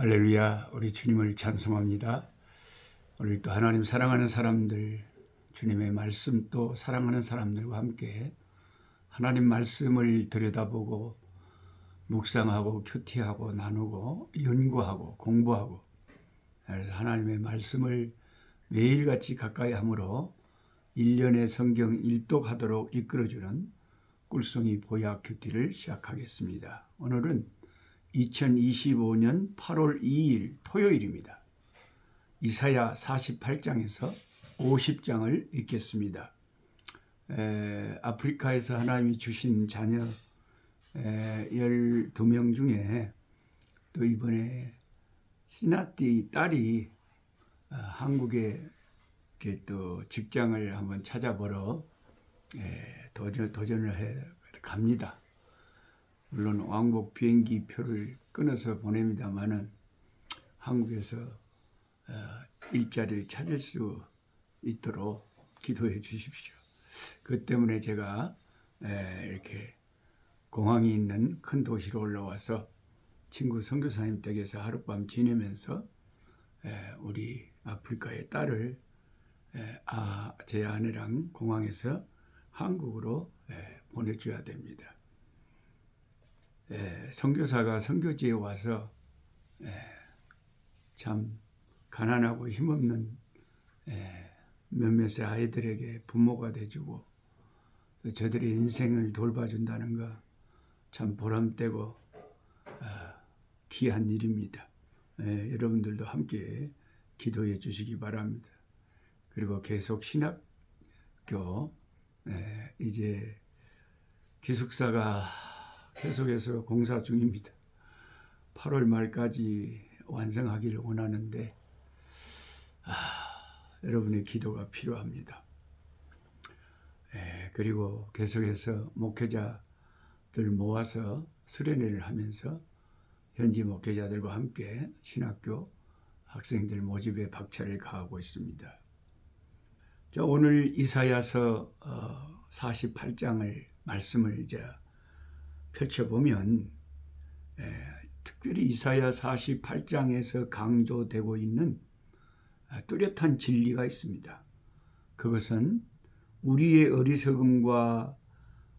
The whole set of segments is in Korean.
할렐루야, 우리 주님을 찬송합니다. 오늘 또 하나님 사랑하는 사람들, 주님의 말씀 또 사랑하는 사람들과 함께 하나님 말씀을 들여다보고 묵상하고 큐티하고 나누고 연구하고 공부하고 하나님의 말씀을 매일같이 가까이 함으로 1년의 성경 일독하도록 이끌어주는 꿀송이 보약 큐티를 시작하겠습니다. 오늘은 2025년 8월 2일 토요일입니다. 이사야 48장에서 50장을 읽겠습니다. 에, 아프리카에서 하나님이 주신 자녀 에, 12명 중에 또 이번에 시나띠 딸이 어, 한국에 이렇게 또 직장을 한번 찾아보러 에, 도전, 도전을 해 갑니다. 물론 왕복 비행기 표를 끊어서 보냅니다만은 한국에서 어, 일자리를 찾을 수 있도록 기도해 주십시오. 그 때문에 제가 에, 이렇게 공항이 있는 큰 도시로 올라와서 친구 선교사님 댁에서 하룻밤 지내면서 에, 우리 아프리카의 딸을 에, 아, 제 아내랑 공항에서 한국으로 에, 보내줘야 됩니다. 에, 선교사가 선교지에 와서 에, 참 가난하고 힘없는 에, 몇몇의 아이들에게 부모가 돼주고 또 저들의 인생을 돌봐준다는 거 참 보람되고 아, 귀한 일입니다. 에, 여러분들도 함께 기도해 주시기 바랍니다. 그리고 계속 신학교 에, 이제 기숙사가 계속해서 공사 중입니다. 8월 말까지 완성하기를 원하는데 아, 여러분의 기도가 필요합니다. 에, 그리고 계속해서 목회자들 모아서 수련회를 하면서 현지 목회자들과 함께 신학교 학생들 모집에 박차를 가하고 있습니다. 자, 오늘 이사야서 48장을 말씀을 이제 펼쳐보면 에, 특별히 이사야 48장에서 강조되고 있는 아, 뚜렷한 진리가 있습니다. 그것은 우리의 어리석음과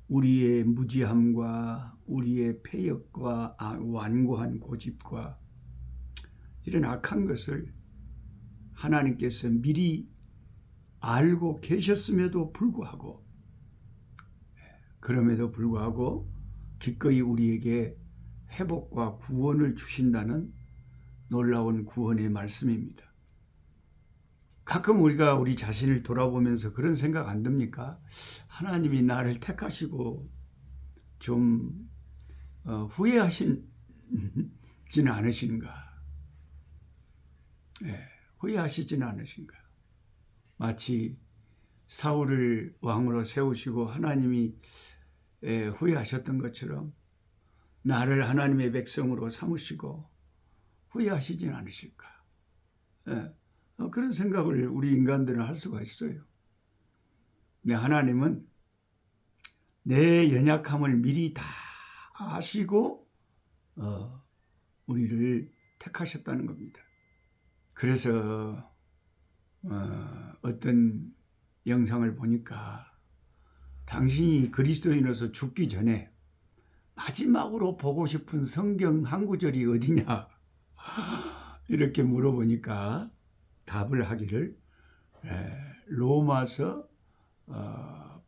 우리의 무지함과 우리의 폐역과 아, 완고한 고집과 이런 악한 것을 하나님께서 미리 알고 계셨음에도 불구하고 그럼에도 불구하고 기꺼이 우리에게 회복과 구원을 주신다는 놀라운 구원의 말씀입니다. 가끔 우리가 우리 자신을 돌아보면서 그런 생각 안 듭니까? 하나님이 나를 택하시고 좀 어, 후회하시지는 않으신가? 네, 후회하시지는 않으신가? 마치 사울을 왕으로 세우시고 하나님이 예, 후회하셨던 것처럼 나를 하나님의 백성으로 삼으시고 후회하시진 않으실까? 예, 어, 그런 생각을 우리 인간들은 할 수가 있어요. 네, 하나님은 내 연약함을 미리 다 아시고 어, 우리를 택하셨다는 겁니다. 그래서 어, 어떤 영상을 보니까 당신이 그리스도인으로서 죽기 전에 마지막으로 보고 싶은 성경 한 구절이 어디냐? 이렇게 물어보니까 답을 하기를 로마서 어,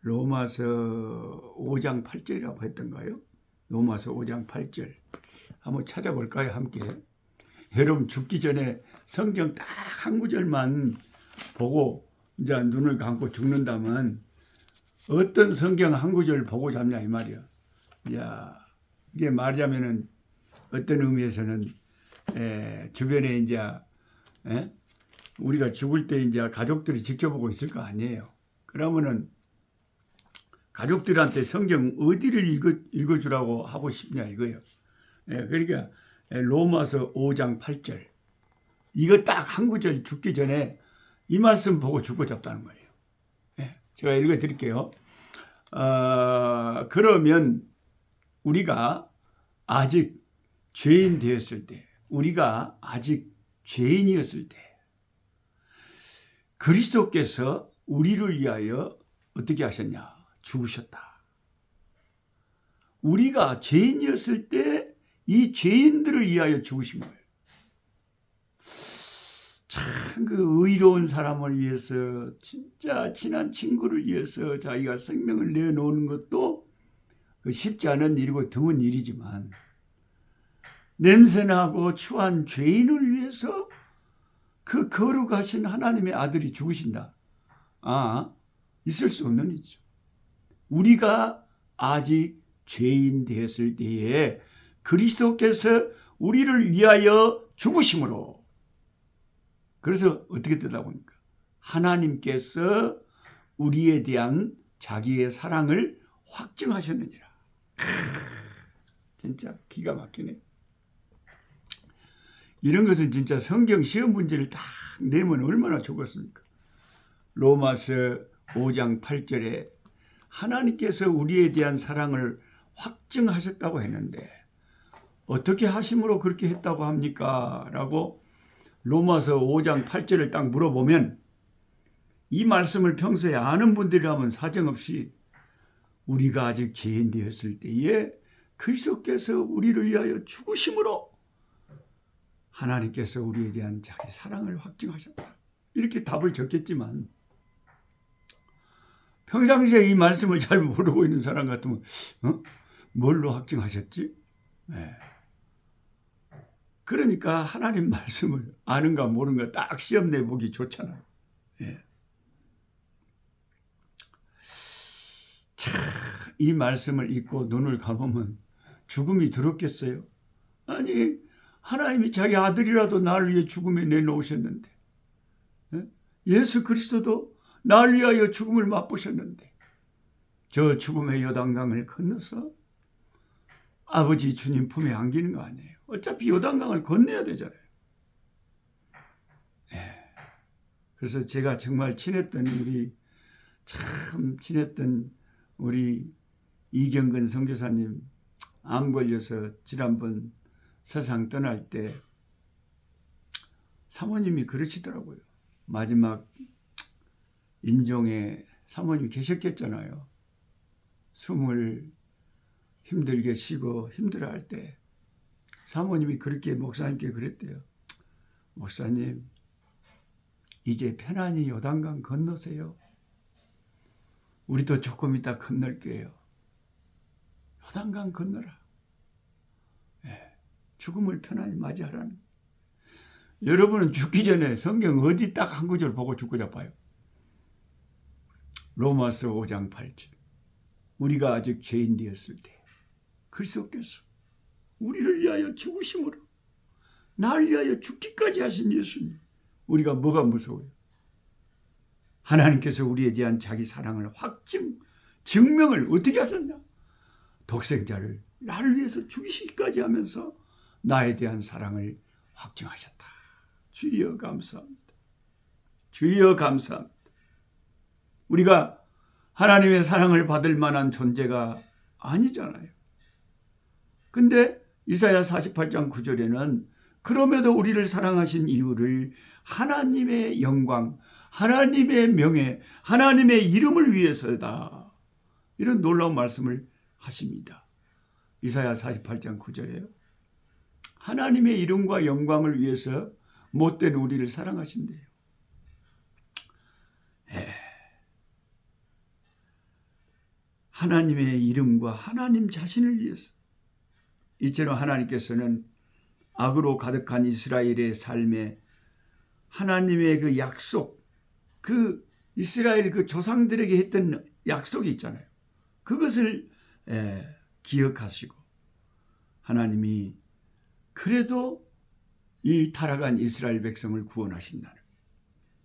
로마서 5장 8절이라고 했던가요? 로마서 5장 8절. 한번 찾아볼까요? 함께. 여러분 죽기 전에 성경 딱 한 구절만 보고 이제 눈을 감고 죽는다면 어떤 성경 한 구절 보고 잡냐 이 말이야. 야 이게 말하자면은 어떤 의미에서는 에, 주변에 이제 에? 우리가 죽을 때 이제 가족들이 지켜보고 있을 거 아니에요. 그러면은 가족들한테 성경 어디를 읽어, 읽어주라고 하고 싶냐 이거예요. 예, 그러니까 로마서 5장 8절 이거 딱 한 구절 죽기 전에 이 말씀 보고 죽고 잡다는 거예요. 제가 읽어 드릴게요. 어, 그러면 우리가 아직 죄인 되었을 때, 우리가 아직 죄인이었을 때 그리스도께서 우리를 위하여 어떻게 하셨냐? 죽으셨다. 우리가 죄인이었을 때 이 죄인들을 위하여 죽으신 거예요. 참 그 의로운 사람을 위해서 진짜 친한 친구를 위해서 자기가 생명을 내놓는 것도 그 쉽지 않은 일이고 드문 일이지만 냄새나고 추한 죄인을 위해서 그 거룩하신 하나님의 아들이 죽으신다. 아, 있을 수 없는 일이죠. 우리가 아직 죄인 되었을 때에 그리스도께서 우리를 위하여 죽으심으로 그래서 어떻게 되다 보니까 하나님께서 우리에 대한 자기의 사랑을 확증하셨느니라. 진짜 기가 막히네. 이런 것은 진짜 성경 시험 문제를 딱 내면 얼마나 좋겠습니까? 로마서 5장 8절에 하나님께서 우리에 대한 사랑을 확증하셨다고 했는데 어떻게 하심으로 그렇게 했다고 합니까? 라고 로마서 5장 8절을 딱 물어보면 이 말씀을 평소에 아는 분들이라면 사정없이 우리가 아직 죄인 되었을 때에 그리스도께서 우리를 위하여 죽으심으로 하나님께서 우리에 대한 자기 사랑을 확증하셨다. 이렇게 답을 적겠지만 평상시에 이 말씀을 잘 모르고 있는 사람 같으면 어? 뭘로 확증하셨지? 네. 그러니까 하나님 말씀을 아는가 모르는가 딱 시험 내보기 좋잖아요. 예. 참, 이 말씀을 읽고 눈을 감으면 죽음이 두렵겠어요? 아니, 하나님이 자기 아들이라도 나를 위해 죽음에 내놓으셨는데, 예? 예수 그리스도도 나를 위하여 죽음을 맛보셨는데, 저 죽음의 요단강을 건너서 아버지 주님 품에 안기는 거 아니에요. 어차피 요단강을 건너야 되잖아요. 예. 그래서 제가 정말 친했던 우리 참 친했던 우리 이경근 선교사님 암 걸려서 지난번 세상 떠날 때 사모님이 그러시더라고요. 마지막 임종에 사모님 계셨겠잖아요. 숨을 힘들게 쉬고 힘들어 할 때 사모님이 그렇게 목사님께 그랬대요. 목사님, 이제 편안히 요단강 건너세요. 우리도 조금 이따 건널게요. 요단강 건너라. 예, 죽음을 편안히 맞이하라는. 여러분은 죽기 전에 성경 어디 딱 한 구절 보고 죽고자 봐요. 로마서 5장 8절. 우리가 아직 죄인 되었을 때 그리스도께서 우리를 위하여 죽으심으로 날 위하여 죽기까지 하신 예수님 우리가 뭐가 무서워요? 하나님께서 우리에 대한 자기 사랑을 확증 증명을 어떻게 하셨냐? 독생자를 나를 위해서 죽이시기까지 하면서 나에 대한 사랑을 확증하셨다. 주여 감사합니다. 주여 감사합니다. 우리가 하나님의 사랑을 받을 만한 존재가 아니잖아요. 근데 이사야 48장 9절에는 그럼에도 우리를 사랑하신 이유를 하나님의 영광, 하나님의 명예, 하나님의 이름을 위해서다. 이런 놀라운 말씀을 하십니다. 이사야 48장 9절에요. 하나님의 이름과 영광을 위해서 못된 우리를 사랑하신대요. 에. 하나님의 이름과 하나님 자신을 위해서 이처럼 하나님께서는 악으로 가득한 이스라엘의 삶에 하나님의 그 약속, 그 이스라엘 그 조상들에게 했던 약속이 있잖아요. 그것을 에, 기억하시고 하나님이 그래도 이 타락한 이스라엘 백성을 구원하신다는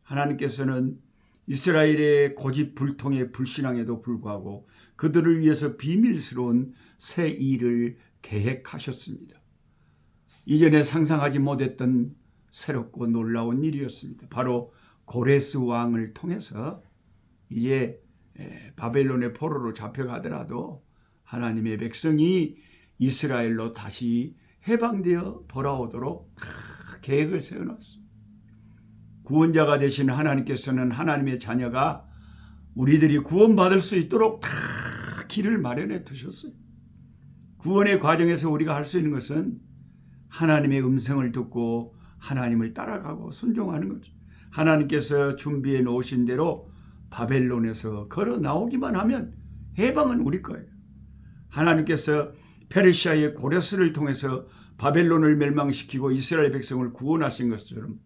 하나님께서는 이스라엘의 고집 불통의 불신앙에도 불구하고 그들을 위해서 비밀스러운 새 일을 계획하셨습니다. 이전에 상상하지 못했던 새롭고 놀라운 일이었습니다. 바로 고레스 왕을 통해서 이제 바벨론의 포로로 잡혀가더라도 하나님의 백성이 이스라엘로 다시 해방되어 돌아오도록 다 계획을 세워놨습니다. 구원자가 되신 하나님께서는 하나님의 자녀가 우리들이 구원받을 수 있도록 다 길을 마련해 두셨어요. 구원의 과정에서 우리가 할 수 있는 것은 하나님의 음성을 듣고 하나님을 따라가고 순종하는 거죠. 하나님께서 준비해 놓으신 대로 바벨론에서 걸어 나오기만 하면 해방은 우리 거예요. 하나님께서 페르시아의 고레스를 통해서 바벨론을 멸망시키고 이스라엘 백성을 구원하신 것처럼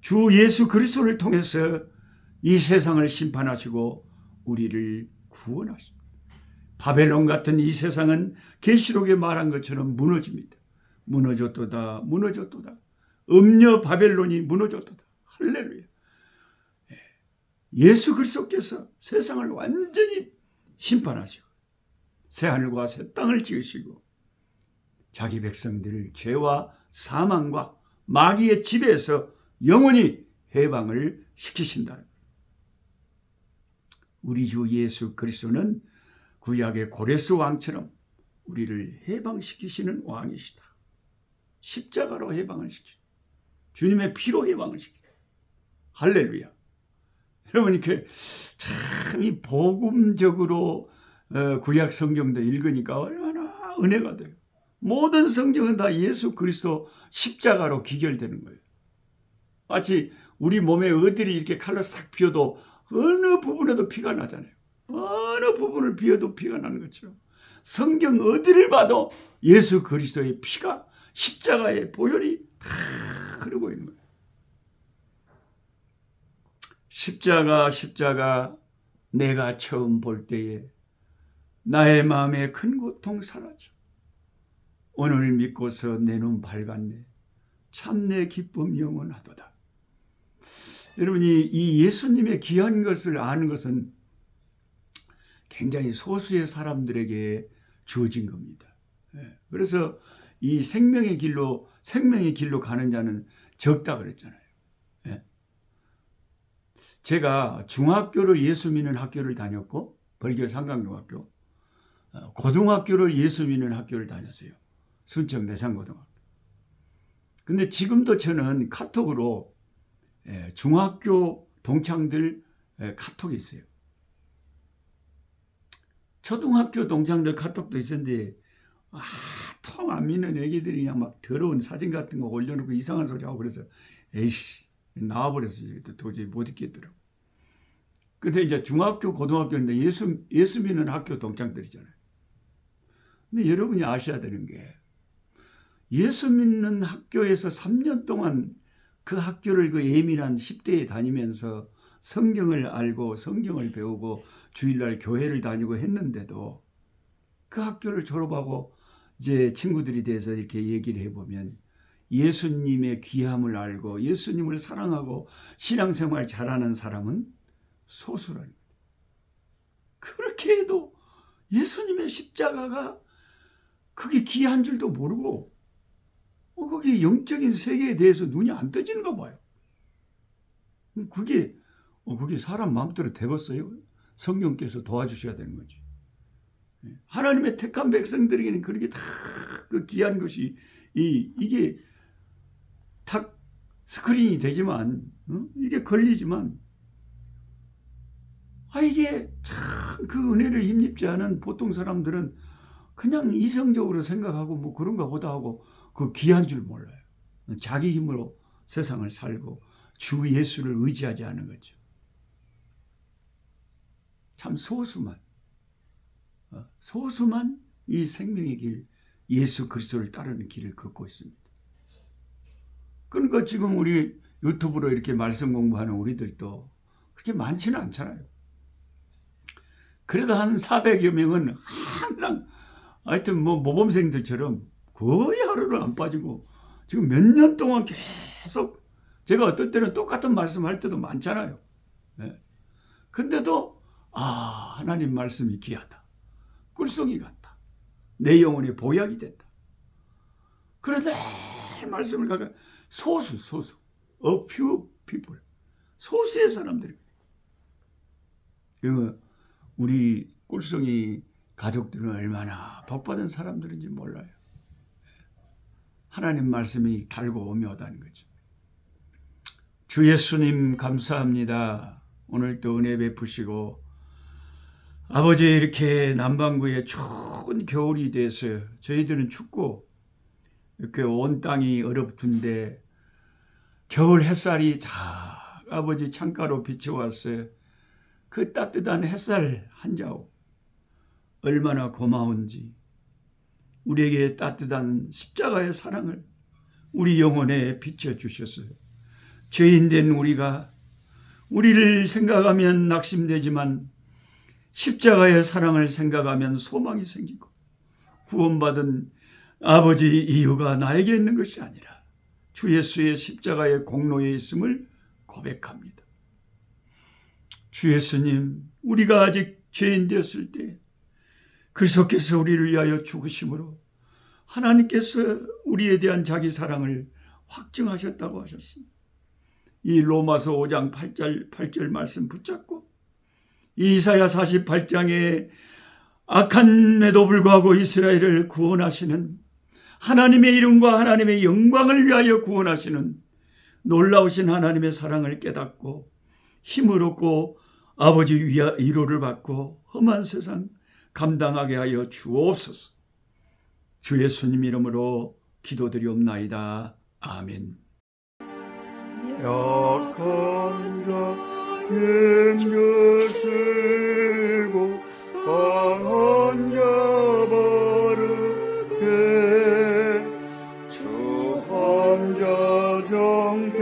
주 예수 그리스도를 통해서 이 세상을 심판하시고 우리를 구원하십니다. 바벨론 같은 이 세상은 계시록에 말한 것처럼 무너집니다. 무너졌도다, 무너졌도다. 음녀 바벨론이 무너졌도다. 할렐루야. 예. 예수 그리스도께서 세상을 완전히 심판하시고 새 하늘과 새 땅을 지으시고 자기 백성들을 죄와 사망과 마귀의 지배에서 영원히 해방을 시키신다. 우리 주 예수 그리스도는 구약의 고레스 왕처럼 우리를 해방시키시는 왕이시다. 십자가로 해방을 시키 주님의 피로 해방을 시키 할렐루야. 여러분 이렇게 참 이 복음적으로 어, 구약 성경도 읽으니까 얼마나 은혜가 돼요. 모든 성경은 다 예수 그리스도 십자가로 기결되는 거예요. 마치 우리 몸에 어디를 이렇게 칼로 싹 비워도 어느 부분에도 피가 나잖아요. 어느 부분을 비워도 피가 나는 것처럼 성경 어디를 봐도 예수 그리스도의 피가 십자가의 보혈이 다 흐르고 있는 거예요. 십자가 십자가 내가 처음 볼 때에 나의 마음에 큰 고통 사라져. 오늘 믿고서 내 눈 밝았네. 참 내 기쁨 영원하도다. 여러분이 이 예수님의 귀한 것을 아는 것은 굉장히 소수의 사람들에게 주어진 겁니다. 예, 그래서 이 생명의 길로 생명의 길로 가는 자는 적다 그랬잖아요. 예. 제가 중학교를 예수 믿는 학교를 다녔고 벌교 상강중학교 어, 고등학교를 예수 믿는 학교를 다녔어요. 순천 내산고등학교. 근데 지금도 저는 카톡으로 예, 중학교 동창들 예, 카톡이 있어요. 초등학교 동창들 카톡도 있었는데 아, 통 안 믿는 애기들이 그냥 막 더러운 사진 같은 거 올려놓고 이상한 소리 하고 그래서 에이씨 나와버렸어요. 도저히 못 있겠더라고. 근데 이제 중학교, 고등학교인데 예수, 예수 믿는 학교 동창들이잖아요. 근데 여러분이 아셔야 되는 게 예수 믿는 학교에서 3년 동안 그 학교를 그 예민한 10대에 다니면서 성경을 알고 성경을 배우고 주일날 교회를 다니고 했는데도 그 학교를 졸업하고 이제 친구들이 돼서 이렇게 얘기를 해보면 예수님의 귀함을 알고 예수님을 사랑하고 신앙생활 잘하는 사람은 거예요. 그렇게 해도 예수님의 십자가가 그게 귀한 줄도 모르고 어, 그게 영적인 세계에 대해서 눈이 안 떠지는가 봐요. 그게 어, 그게 사람 마음대로 되겠어요? 성령께서 도와주셔야 되는 거지. 예. 하나님의 택한 백성들에게는 그렇게 다 그 귀한 것이 이 이게 탁 스크린이 되지만 어? 이게 걸리지만 아 이게 참 그 은혜를 힘입지 않은 보통 사람들은 그냥 이성적으로 생각하고 뭐 그런가 보다 하고 그 귀한 줄 몰라요. 자기 힘으로 세상을 살고 주 예수를 의지하지 않은 거죠. 참 소수만 어, 소수만 이 생명의 길 예수 그리스도를 따르는 길을 걷고 있습니다. 그러니까 지금 우리 유튜브로 이렇게 말씀 공부하는 우리들도 그렇게 많지는 않잖아요. 그래도 한 400여 명은 항상 하여튼 뭐 모범생들처럼 거의 하루를 안 빠지고 지금 몇 년 동안 계속 제가 어떤 때는 똑같은 말씀 할 때도 많잖아요. 네. 근데도 아 하나님 말씀이 귀하다. 꿀송이 같다. 내 영혼의 보약이 된다. 그런데 말씀을 가가 소수 소수 a few people 소수의 사람들이 그 우리 꿀송이 가족들은 얼마나 복받은 사람들인지 몰라요. 하나님 말씀이 달고 오묘하다는 거죠. 주 예수님 감사합니다. 오늘 또 은혜 베푸시고 아버지 이렇게 남반구에 추운 겨울이 돼서 저희들은 춥고 이렇게 온 땅이 얼어붙은데 겨울 햇살이 자 아버지 창가로 비춰왔어요. 그 따뜻한 햇살 한 자오 얼마나 고마운지 우리에게 따뜻한 십자가의 사랑을 우리 영혼에 비춰 주셨어요. 죄인 된 우리가 우리를 생각하면 낙심되지만 십자가의 사랑을 생각하면 소망이 생기고 구원받은 아버지 이유가 나에게 있는 것이 아니라 주 예수의 십자가의 공로에 있음을 고백합니다. 주 예수님, 우리가 아직 죄인 되었을 때 그리스도께서 우리를 위하여 죽으심으로 하나님께서 우리에 대한 자기 사랑을 확증하셨다고 하셨습니다. 이 로마서 5장 8절, 8절 말씀 붙잡고 이사야 48장에 악한에도 불구하고 이스라엘을 구원하시는 하나님의 이름과 하나님의 영광을 위하여 구원하시는 놀라우신 하나님의 사랑을 깨닫고 힘을 얻고 아버지 위로를 받고 험한 세상 감당하게 하여 주옵소서. 주 예수님 이름으로 기도드리옵나이다. 아멘. 힘 주시고 강한 자 바르게 주한 자 정태